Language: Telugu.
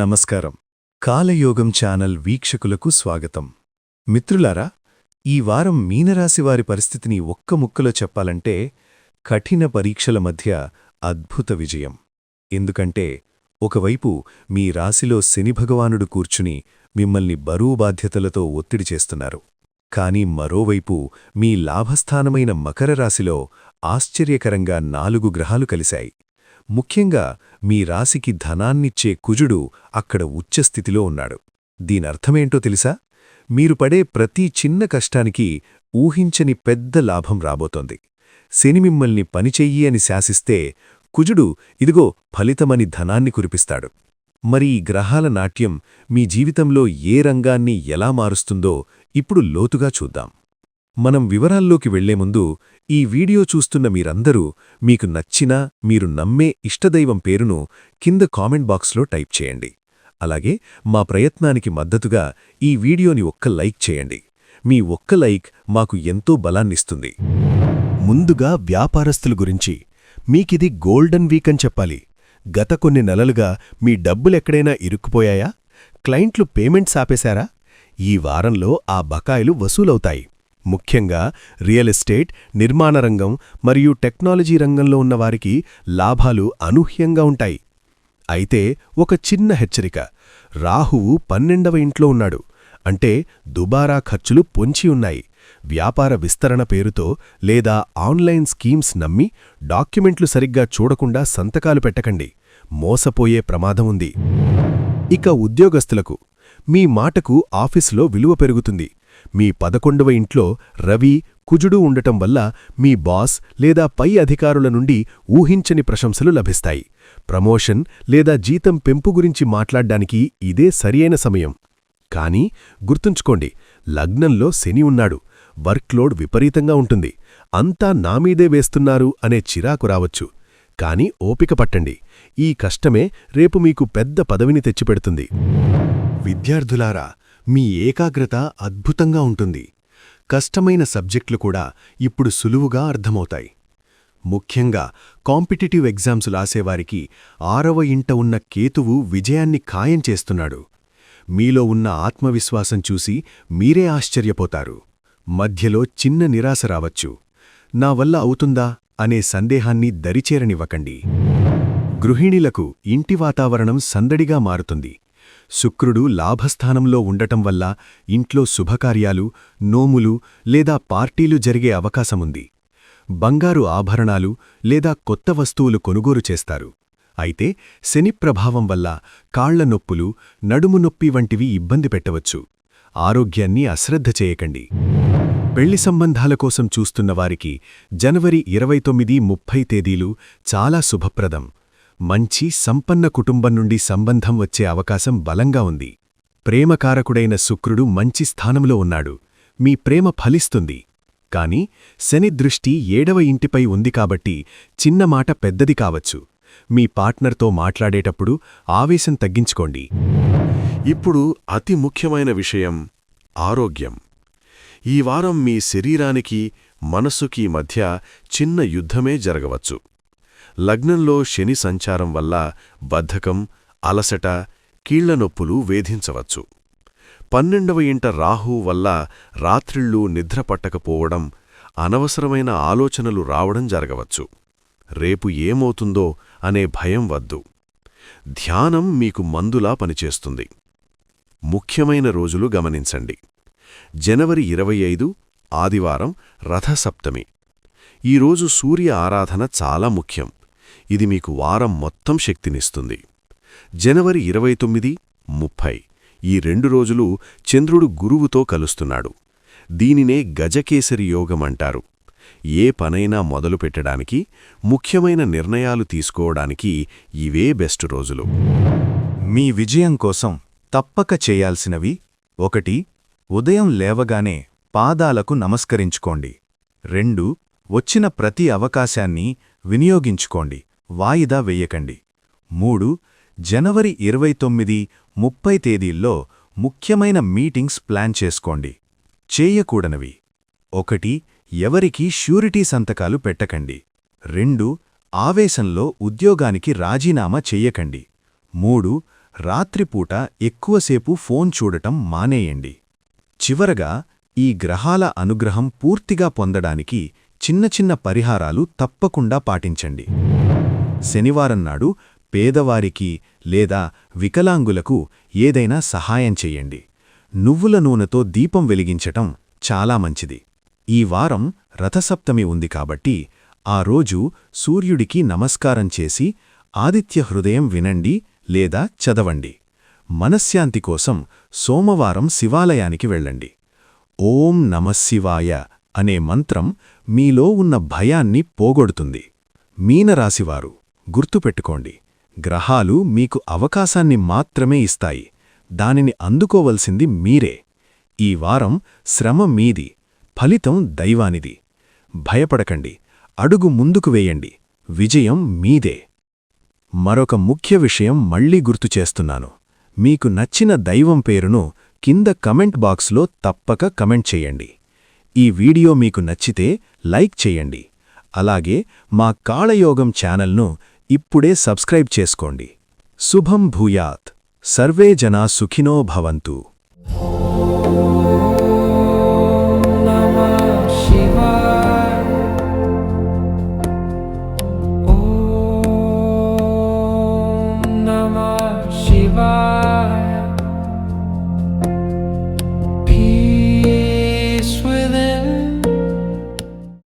నమస్కారం. కాలయోగం ఛానల్ వీక్షకులకు స్వాగతం. మిత్రులారా ఈ వారం మీనరాశివారి పరిస్థితిని ఒక్క ముక్కలో చెప్పాలంటే కఠిన పరీక్షల మధ్య అద్భుత విజయం. ఎందుకంటే ఒకవైపు మీ రాశిలో శని భగవానుడు కూర్చుని మిమ్మల్ని బరువు బాధ్యతలతో ఒత్తిడి చేస్తున్నారు. కాని మరోవైపు మీ లాభస్థానమైన మకర రాశిలో ఆశ్చర్యకరంగా నాలుగు గ్రహాలు కలిశాయి. ముఖ్యంగా మీ రాశికి ధనాన్నిచ్చే కుజుడు అక్కడ ఉచ్చస్థితిలో ఉన్నాడు. దీనర్థమేంటో తెలుసా? మీరు పడే ప్రతి చిన్న కష్టానికి ఊహించని పెద్ద లాభం రాబోతోంది. శని మిమ్మల్ని పనిచెయ్యి అని శాసిస్తే కుజుడు ఇదిగో ఫలితమని ధనాన్ని కురిపిస్తాడు. మరి ఈ గ్రహాల నాట్యం మీ జీవితంలో ఏ రంగాన్ని ఎలా మారుస్తుందో ఇప్పుడు లోతుగా చూద్దాం. మనం వివరాల్లోకి వెళ్ళే ముందు ఈ వీడియో చూస్తున్న మీరందరూ మీకు నచ్చిన మీరు నమ్మే ఇష్టదైవం పేరును కింద కామెంట్ బాక్స్లో టైప్ చేయండి. అలాగే మా ప్రయత్నానికి మద్దతుగా ఈ వీడియోని ఒక్క లైక్ చేయండి. మీ ఒక్క లైక్ మాకు ఎంతో బలాన్నిస్తుంది. ముందుగా వ్యాపారస్తుల గురించి మీకిది గోల్డెన్ వీక్ అని చెప్పాలి. గత కొన్ని నెలలుగా మీ డబ్బులెక్కడైనా ఇరుక్కుపోయాయా? క్లయింట్లు పేమెంట్స్ ఆపేశారా? ఈ వారంలో ఆ బకాయిలు వసూలవుతాయి. ముఖ్యంగా రియల్ ఎస్టేట్ నిర్మాణ రంగం మరియు టెక్నాలజీ రంగంలో ఉన్నవారికి లాభాలు అనూహ్యంగా ఉంటాయి. అయితే ఒక చిన్న హెచ్చరిక రాహువు పన్నెండవ ఇంట్లో ఉన్నాడు. అంటే దుబారా ఖర్చులు పొంచి ఉన్నాయి. వ్యాపార విస్తరణ పేరుతో లేదా ఆన్లైన్ స్కీమ్స్ నమ్మి డాక్యుమెంట్లు సరిగ్గా చూడకుండా సంతకాలు పెట్టకండి. మోసపోయే ప్రమాదం ఉంది. ఇక ఉద్యోగస్తులకు మీ మాటకు ఆఫీసులో విలువ పెరుగుతుంది. మీ పదకొండవ ఇంట్లో రవి కుజుడు ఉండటం వల్ల మీ బాస్ లేదా పై అధికారుల నుండి ఊహించని ప్రశంసలు లభిస్తాయి. ప్రమోషన్ లేదా జీతం పెంపు గురించి మాట్లాడ్డానికి ఇదే సరియైన సమయం. కానీ గుర్తుంచుకోండి లగ్నంలో శని ఉన్నాడు. వర్క్లోడ్ విపరీతంగా ఉంటుంది. అంతా నామీదే వేస్తున్నారు అనే చిరాకు రావచ్చు. కాని ఓపిక పట్టండి. ఈ కష్టమే రేపు మీకు పెద్ద పదవిని తెచ్చిపెడుతుంది. విద్యార్థులారా మీ ఏకాగ్రత అద్భుతంగా ఉంటుంది. కష్టమైన సబ్జెక్టులు కూడా ఇప్పుడు సులువుగా అర్థమవుతాయి. ముఖ్యంగా కాంపిటిటివ్ ఎగ్జామ్స్ రాసేవారికి ఆరవ ఇంట ఉన్న కేతువు విజయాన్ని ఖాయం చేస్తున్నాడు. మీలో ఉన్న ఆత్మవిశ్వాసం చూసి మీరే ఆశ్చర్యపోతారు. మధ్యలో చిన్న నిరాశ రావచ్చు. నా వల్ల అవుతుందా అనే సందేహాన్ని దరిచేరనివ్వకండి. గృహిణీలకు ఇంటి వాతావరణం సందడిగా మారుతుంది. శుక్రుడు లాభస్థానంలో ఉండటం వల్ల ఇంట్లో శుభకార్యాలు నోములు లేదా పార్టీలు జరిగే అవకాశముంది. బంగారు ఆభరణాలు లేదా కొత్త వస్తువులు కొనుగోలు చేస్తారు. అయితే శని ప్రభావం వల్ల కాళ్ళ నొప్పులు నడుము నొప్పి వంటివి ఇబ్బంది పెట్టవచ్చు. ఆరోగ్యాన్ని అశ్రద్ధ చేయకండి. పెళ్ళి సంబంధాల కోసం చూస్తున్నవారికి జనవరి ఇరవై తొమ్మిది ముప్పై తేదీలు చాలా శుభప్రదం. మంచి సంపన్న కుటుంబం నుండి సంబంధం వచ్చే అవకాశం బలంగా ఉంది. ప్రేమకారకుడైన శుక్రుడు మంచి స్థానంలో ఉన్నాడు. మీ ప్రేమ ఫలిస్తుంది. కాని శని దృష్టి ఏడవ ఇంటిపై ఉంది కాబట్టి చిన్న మాట పెద్దది కావచ్చు. మీ పార్ట్నర్తో మాట్లాడేటప్పుడు ఆవేశం తగ్గించుకోండి. ఇప్పుడు అతి ముఖ్యమైన విషయం ఆరోగ్యం. ఈ వారం మీ శరీరానికి మనసుకి మధ్య చిన్న యుద్ధమే జరగవచ్చు. లగ్నంలో శని సంచారం వల్ల బద్ధకం అలసట కీళ్ళనొప్పులు వేధించవచ్చు. పన్నెండవ ఇంట రాహు వల్ల రాత్రిళ్ళు నిద్రపట్టకపోవడం అనవసరమైన ఆలోచనలు రావడం జరగవచ్చు. రేపు ఏమవుతుందో అనే భయం వద్దు. ధ్యానం మీకు మందులా పనిచేస్తుంది. ముఖ్యమైన రోజులు గమనించండి. జనవరి ఇరవై ఐదు ఆదివారం రథసప్తమి. ఈరోజు సూర్య ఆరాధన చాలా ముఖ్యం. ఇది మీకు వారం మొత్తం శక్తినిస్తుంది. జనవరి ఇరవై తొమ్మిది ముప్పై. ఈ రెండు రోజులు చంద్రుడు గురువుతో కలుస్తున్నాడు. దీనినే గజకేసరి యోగమంటారు ఏ పనైనా మొదలుపెట్టడానికి ముఖ్యమైన నిర్ణయాలు తీసుకోవడానికి ఇవే బెస్ట్ రోజులు. మీ విజయం కోసం తప్పక చేయాల్సినవి ఒకటి ఉదయం లేవగానే పాదాలకు నమస్కరించుకోండి. రెండు వచ్చిన ప్రతి అవకాశాన్ని వినియోగించుకోండి. వాయిదా వెయ్యకండి మూడు జనవరి ఇరవై తొమ్మిది ముప్పై తేదీల్లో ముఖ్యమైన మీటింగ్స్ ప్లాన్ చేసుకోండి. చేయకూడనవి. ఒకటి ఎవరికీ ష్యూరిటీ సంతకాలు పెట్టకండి. రెండు ఆవేశంలో ఉద్యోగానికి రాజీనామా చెయ్యకండి మూడు రాత్రిపూట ఎక్కువసేపు ఫోన్ చూడటం మానేయండి. చివరగా ఈ గ్రహాల అనుగ్రహం పూర్తిగా పొందడానికి చిన్న చిన్న పరిహారాలు తప్పకుండా పాటించండి. శనివారం నాడు పేదవారికి లేదా వికలాంగులకు ఏదైనా సహాయం చెయ్యండి నువ్వుల నూనెతో దీపం వెలిగించటం చాలా మంచిది. ఈ వారం రథసప్తమి ఉంది కాబట్టి ఆ రోజు సూర్యుడికి నమస్కారం చేసి ఆదిత్య హృదయం వినండి లేదా చదవండి. మనశ్శాంతి కోసం సోమవారం శివాలయానికి వెళ్ళండి. ఓం నమశివాయ అనే మంత్రం మీలో ఉన్న భయాన్ని పోగొడుతుంది. మీనరాశివారు గుర్తుపెట్టుకోండి గ్రహాలు మీకు అవకాశాన్ని మాత్రమే ఇస్తాయి. దానిని అందుకోవలసింది మీరే. ఈ వారం శ్రమ మీది ఫలితం దైవానిది. భయపడకండి అడుగు ముందుకు వేయండి విజయం మీదే. మరొక ముఖ్య విషయం మళ్ళీ గుర్తు చేస్తున్నాను. మీకు నచ్చిన దైవం పేరును కింద కమెంట్ బాక్స్లో తప్పక కమెంట్ చేయండి. ఈ వీడియో మీకు నచ్చితే లైక్ చేయండి. అలాగే మా కాళయోగం ఛానల్ను ఇప్పుడే సబ్స్క్రైబ్ చేసుకోండి. శుభం భూయాత్. సర్వే జనా సుఖినో భవంతు.